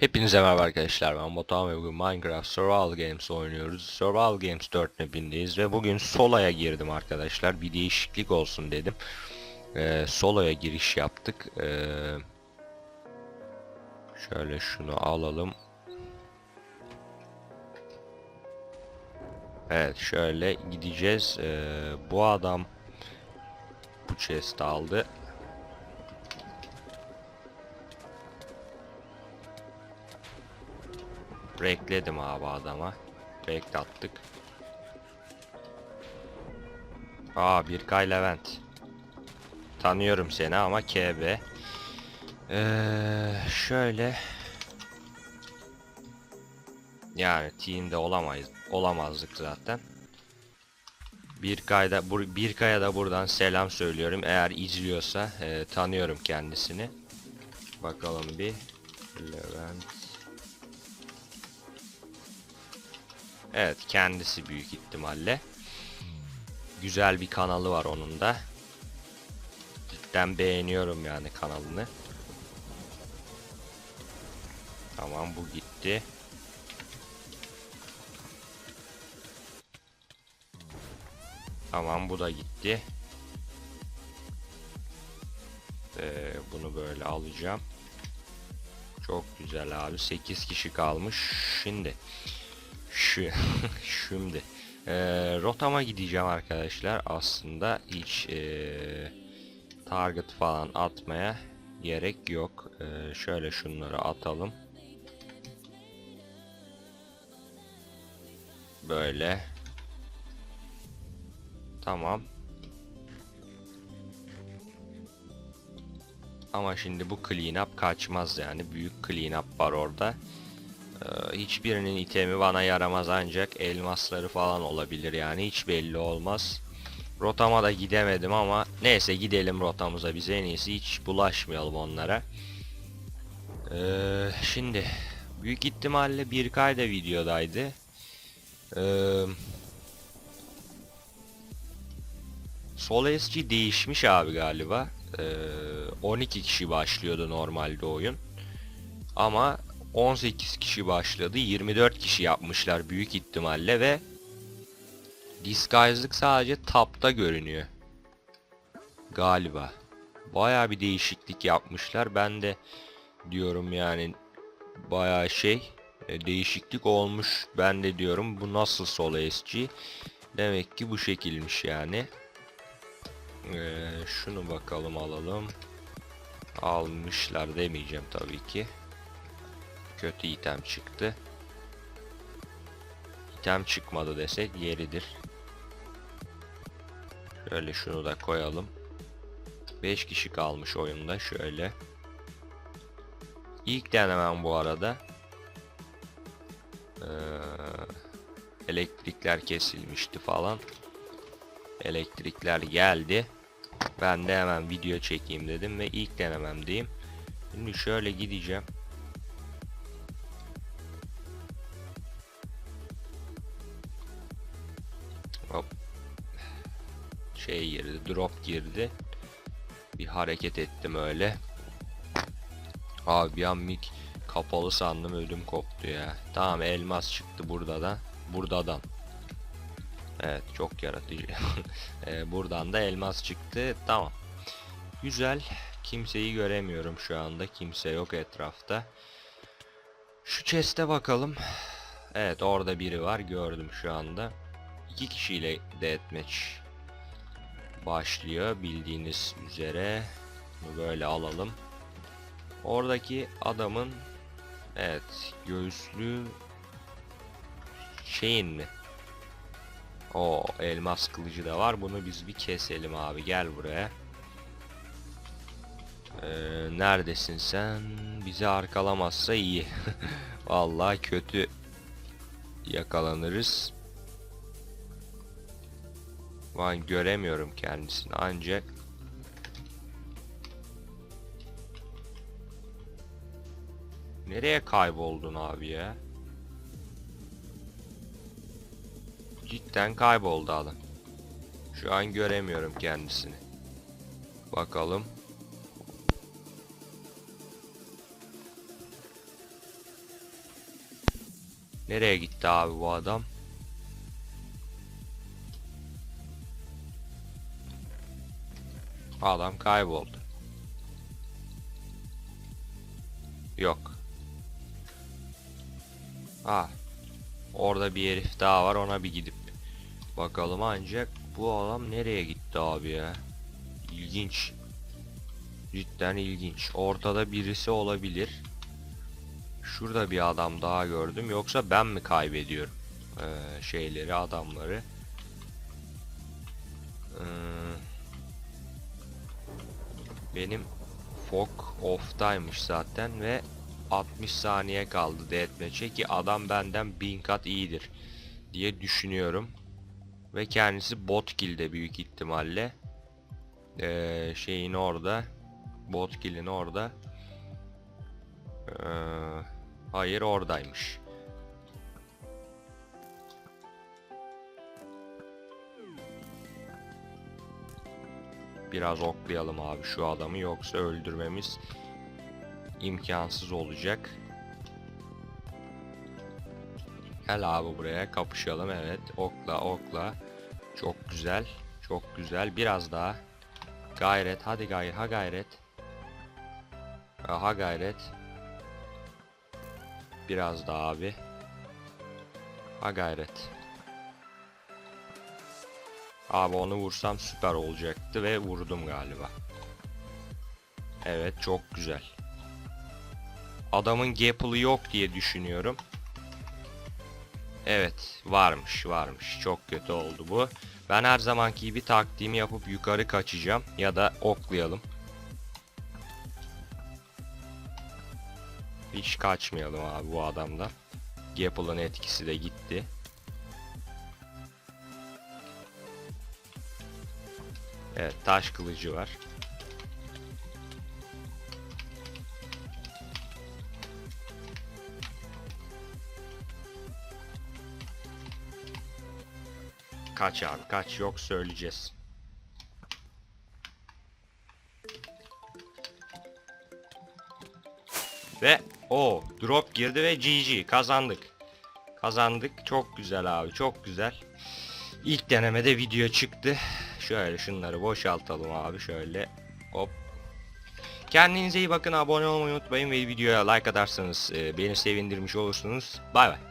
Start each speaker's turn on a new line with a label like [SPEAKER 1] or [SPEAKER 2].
[SPEAKER 1] Hepinize merhaba arkadaşlar ben Batuhan ve bugün Minecraft Survival Games oynuyoruz. Survival Games 4 mapindeyiz ve bugün solo'ya girdim arkadaşlar. Bir değişiklik olsun dedim. Ee, solo'ya giriş yaptık. Ee, şöyle şunu alalım. Evet şöyle gideceğiz. Ee, bu adam bu chest aldı. Breakledim abi adama. Break attık. Aa bir Kay Levent. Tanıyorum seni ama KB. Ee, şöyle. Yani team'de olamayız, olamazdık zaten. Bir kayda bur bir kaya da buradan selam söylüyorum. Eğer izliyorsa e, tanıyorum kendisini. Bakalım bir. Levent. Evet kendisi büyük ihtimalle. Güzel bir kanalı var onun da. Cidden beğeniyorum yani kanalını. Tamam bu gitti. Tamam bu da gitti. Ee, bunu böyle alacağım. Çok güzel abi. 8 kişi kalmış. Şimdi şu şimdi e, rotama gideceğim arkadaşlar. Aslında hiç e, target falan atmaya gerek yok. E, şöyle şunları atalım. Böyle. Tamam. Ama şimdi bu clean up kaçmaz yani. Büyük clean up var orada. Ee, hiçbirinin itemi bana yaramaz ancak elmasları falan olabilir yani hiç belli olmaz. Rotama da gidemedim ama neyse gidelim rotamıza biz en iyisi hiç bulaşmayalım onlara. Ee, şimdi büyük ihtimalle bir kayda videodaydı. Ee, Sol SG değişmiş abi galiba. Ee, 12 kişi başlıyordu normalde oyun. Ama 18 kişi başladı. 24 kişi yapmışlar büyük ihtimalle ve Disguise'lık sadece tapta görünüyor. Galiba. Baya bir değişiklik yapmışlar. Ben de diyorum yani baya şey e, değişiklik olmuş. Ben de diyorum bu nasıl solo SG? Demek ki bu şekilmiş yani. Ee, şunu bakalım alalım. Almışlar demeyeceğim tabii ki. Kötü item çıktı. İtem çıkmadı desek yeridir. Şöyle şunu da koyalım. 5 kişi kalmış oyunda şöyle. İlk denemem bu arada. Ee, elektrikler kesilmişti falan. Elektrikler geldi. Ben de hemen video çekeyim dedim ve ilk denememdeyim. Şimdi şöyle gideceğim. Şey girdi, drop girdi. Bir hareket ettim öyle. Abi bir an mik kapalı sandım ödüm koptu ya. Tamam elmas çıktı burada da. Buradan. Evet çok yaratıcı. ee, buradan da elmas çıktı. Tamam. Güzel. Kimseyi göremiyorum şu anda. Kimse yok etrafta. Şu chest'e bakalım. Evet orada biri var. Gördüm şu anda. İki kişiyle deathmatch başlıyor. Bildiğiniz üzere. Böyle alalım. Oradaki adamın evet göğüslü şeyin mi? O elmas kılıcı da var. Bunu biz bir keselim abi. Gel buraya. Ee, neredesin sen? Bizi arkalamazsa iyi. Vallahi kötü yakalanırız. Ben göremiyorum kendisini ancak Nereye kayboldun abi ya? Cidden kayboldu adam. Şu an göremiyorum kendisini. Bakalım. Nereye gitti abi bu adam? Adam kayboldu. Yok. Ha. Orada bir herif daha var ona bir gidip bakalım ancak bu adam nereye gitti abi ya? İlginç. Cidden ilginç. Ortada birisi olabilir. Şurada bir adam daha gördüm. Yoksa ben mi kaybediyorum ee, şeyleri, adamları? Ee, benim fog off'taymış zaten ve 60 saniye kaldı deathmatch'e ki adam benden bin kat iyidir diye düşünüyorum. Ve kendisi bot kill'de büyük ihtimalle. Ee, şeyin orada. Bot kill'in orada. Ee, hayır oradaymış. Biraz oklayalım abi şu adamı yoksa öldürmemiz imkansız olacak. Gel abi buraya kapışalım evet okla okla. Çok güzel çok güzel biraz daha. Gayret hadi gayret ha gayret. Ha gayret. Biraz daha abi. Ha gayret. Abi onu vursam süper olacaktı ve vurdum galiba. Evet çok güzel. Adamın gapple'ı yok diye düşünüyorum. Evet varmış varmış. Çok kötü oldu bu. Ben her zamanki gibi taktiğimi yapıp yukarı kaçacağım. Ya da oklayalım. Hiç kaçmayalım abi bu adamdan. Gapple'ın etkisi de gitti. Evet taş kılıcı var. Kaç abi kaç yok söyleyeceğiz. Ve o drop girdi ve GG kazandık. Kazandık çok güzel abi çok güzel. İlk denemede video çıktı. Şöyle şunları boşaltalım abi şöyle. Hop. Kendinize iyi bakın abone olmayı unutmayın ve videoya like atarsanız e, beni sevindirmiş olursunuz. Bay bay.